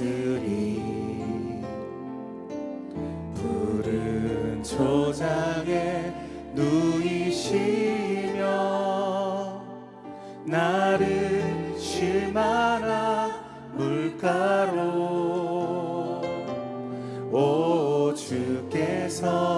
다스리 푸른 초장에 누이시며 나를 실마라 물가로. 오 주께서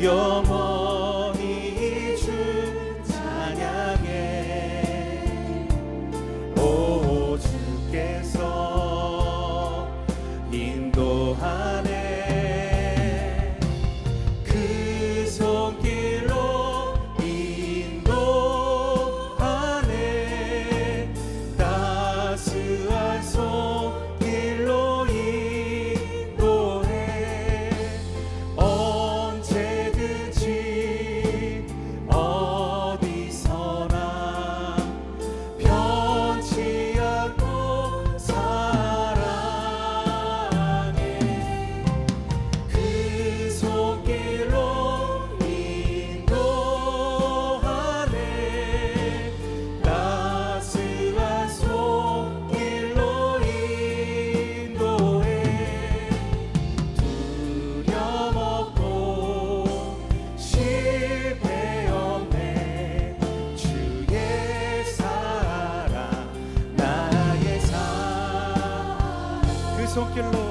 영원. bênção que louva.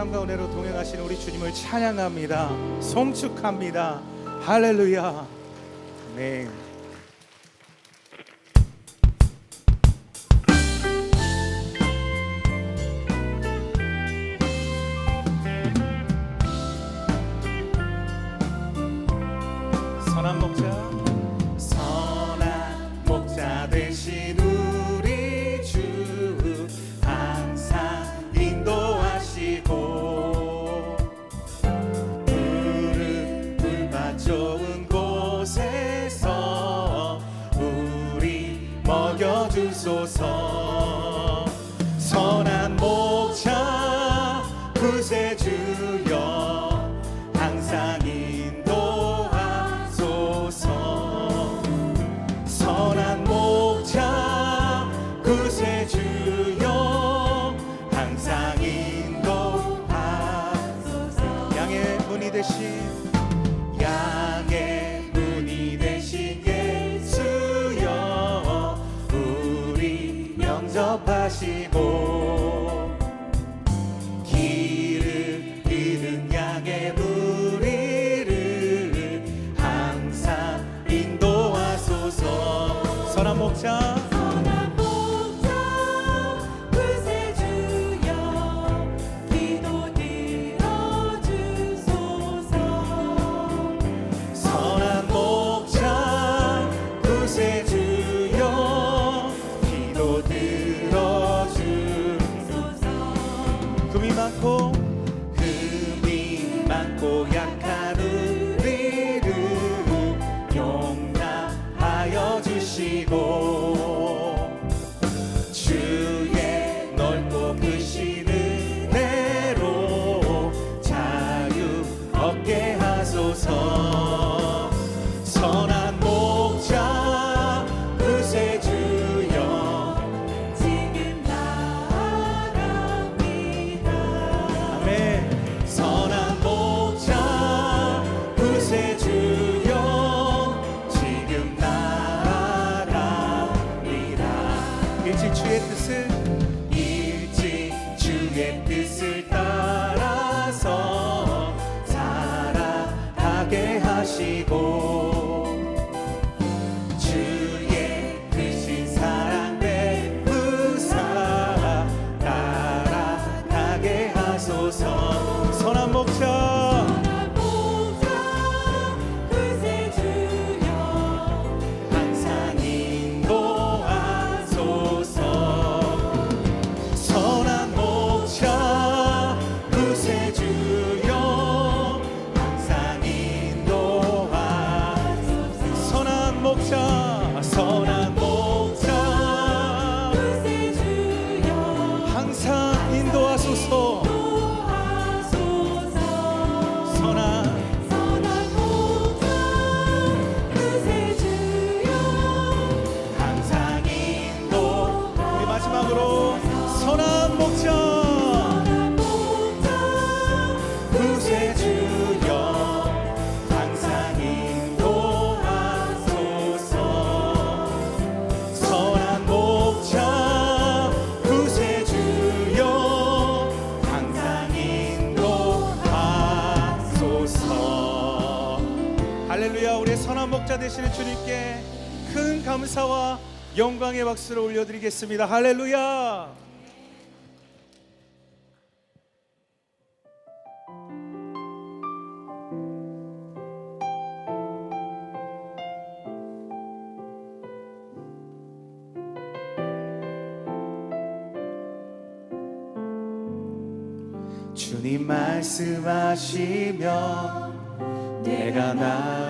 사랑과 은혜로 동행하시는 우리 주님을 찬양합니다. 송축합니다. 할렐루야. 아멘. 구세주여 항상 인도하소서. 양의 문이 되신 보소서. 목자 되시는 주님께 큰 감사와 영광의 박수를 올려드리겠습니다. 할렐루야! 주님 말씀하시면 내가 나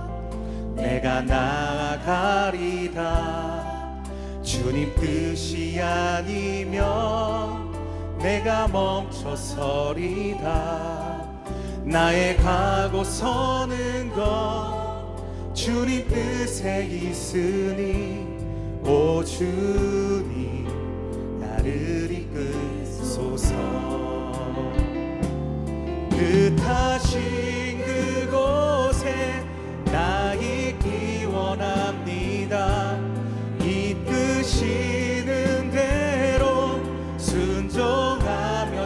내가 나아가리다 주님 뜻이 아니면 내가 멈춰서리다 나의 가고 서는 것 주님 뜻에 있으니 오 주님 나를 이끄소서. 뜻하신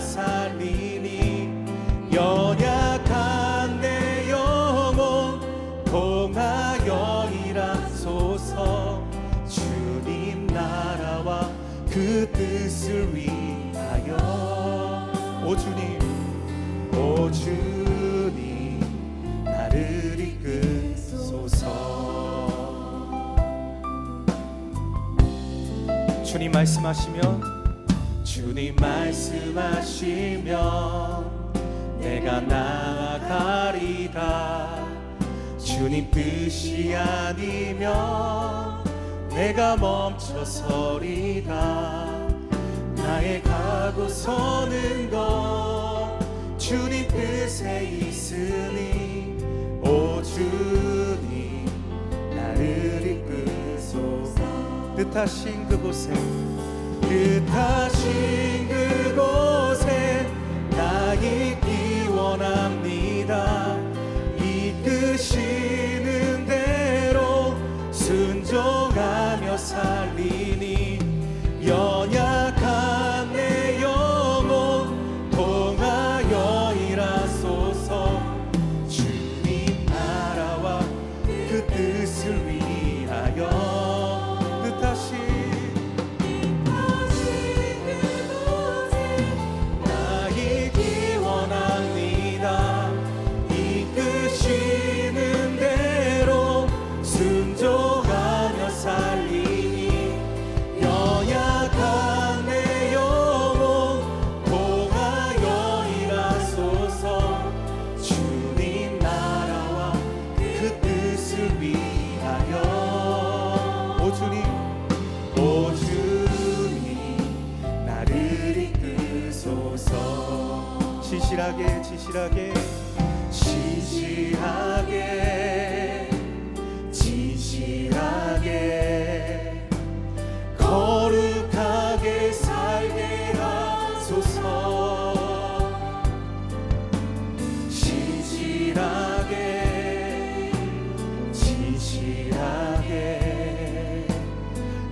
살리니 연약한 내 영혼 통하여 일하소서. 주님 나라와 그 뜻을 위하여. 오 주님 오 주님 나를 이끄소서. 주님 말씀하시면 주님 말씀하시면 내가 나아가리다 주님 뜻이 아니면 내가 멈춰서리다 나의 가고 서는 것 주님 뜻에 있으니 오 주님 나를 이끄소서. 뜻하신 그곳에 뜻하신 그곳에 나 있기 원합니다. 이끄시 진실하게 진실하게 진실하게 거룩하게 살게 하소서. 진실하게 진실하게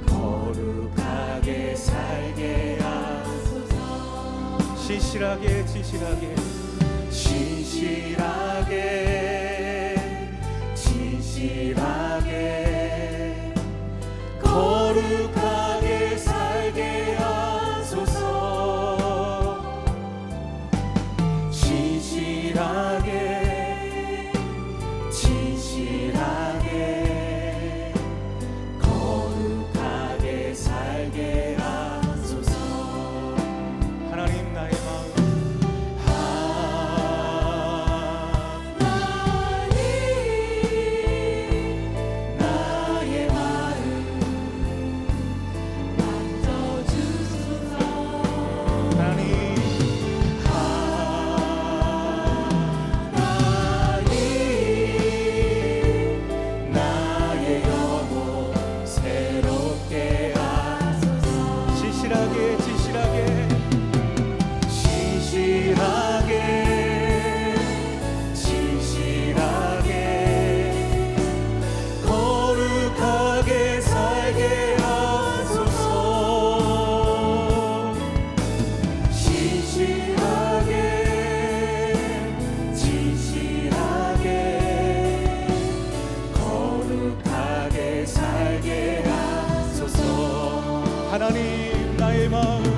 거룩하게 살게 하소서. 진실하게 진실하게 진실하게 진실하게 하나님 나의 마음